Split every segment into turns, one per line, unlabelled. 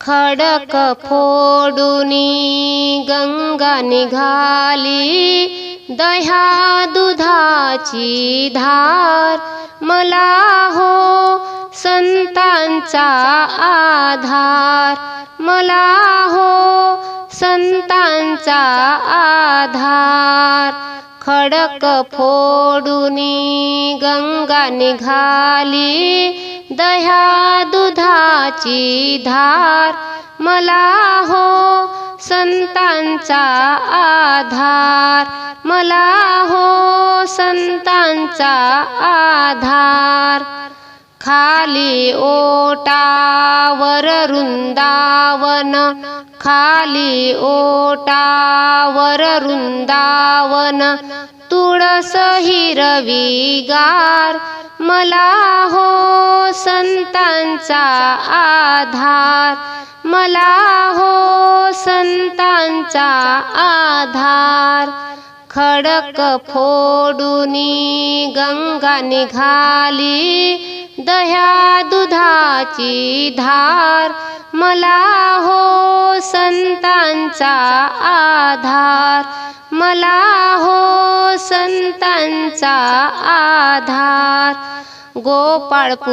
खडक फोडूनी गंगा निघाली. दह्या दुधाची धार मला हो संतांचा आधार. मला हो संतांचा आधार. खडक फोडूनी गंगा निघाली. दह्या दुधाची धार मला हो संतांचा आधार. मला हो संतांचा आधार. खाली ओटावर वृंदावन खाली ओ ओटावर वृंदावन तुळस हिरवीगार मला हो संतांचा आधार. मला हो संतांचा आधार. खडक फोडूनी गंगा निघाली दह्या दुधाची धार. मला हो संतांचा आधार. मला हो संतांचा आधार. गोपाळपुरीला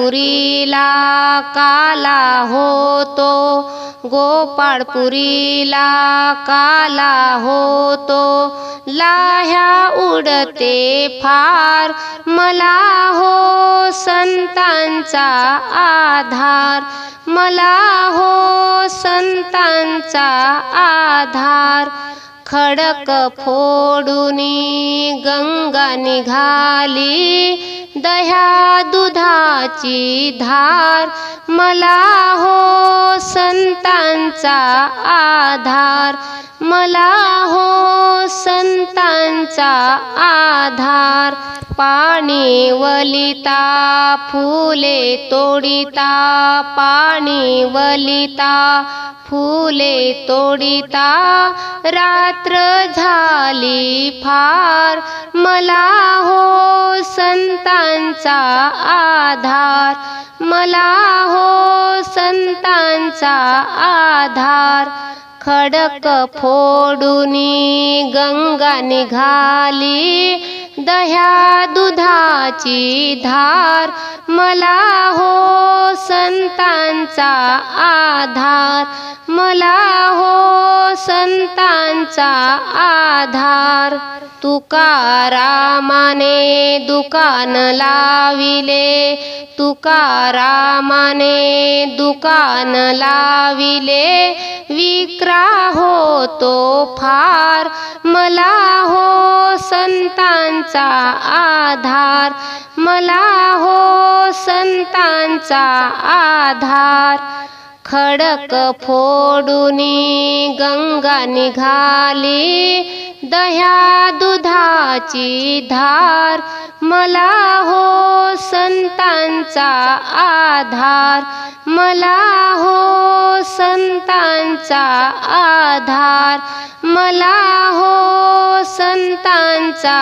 काला होतो. गोपाळपुरीला काला होतो. लाह्या उडते फार. मला हो संतांचा आधार. मला हो संतांचा आधार. खडक फोडूनी गंगा निघाली. दह्या दुधाची धार. मला हो संतांचा आधार. मला हो संतांचा आधार. पाणी वलिता फुले तोडिता. पाणी वलिता फुले तोडिता. रात्र झाली फार. मला हो संतांचा आधार. मला हो संतांचा आधार. खडक फोडूनी गंगा निघाली. दह्या दुधाची धार मला हो संतांचा आधार मला हो संतांचा आधार. तुकारामाने दुकान लाविले तुकारामाने दुकान लाविले विक्रा होतो फार मला हो संतांचा आधार. मला हो संतांचा आधार. खडक फोडूनी गंगा निघाली. दह्या दुधाची धार. मला हो संतांचा आधार. मला हो संतांचा आधार. मला हो संतांचा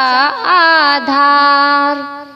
आधार.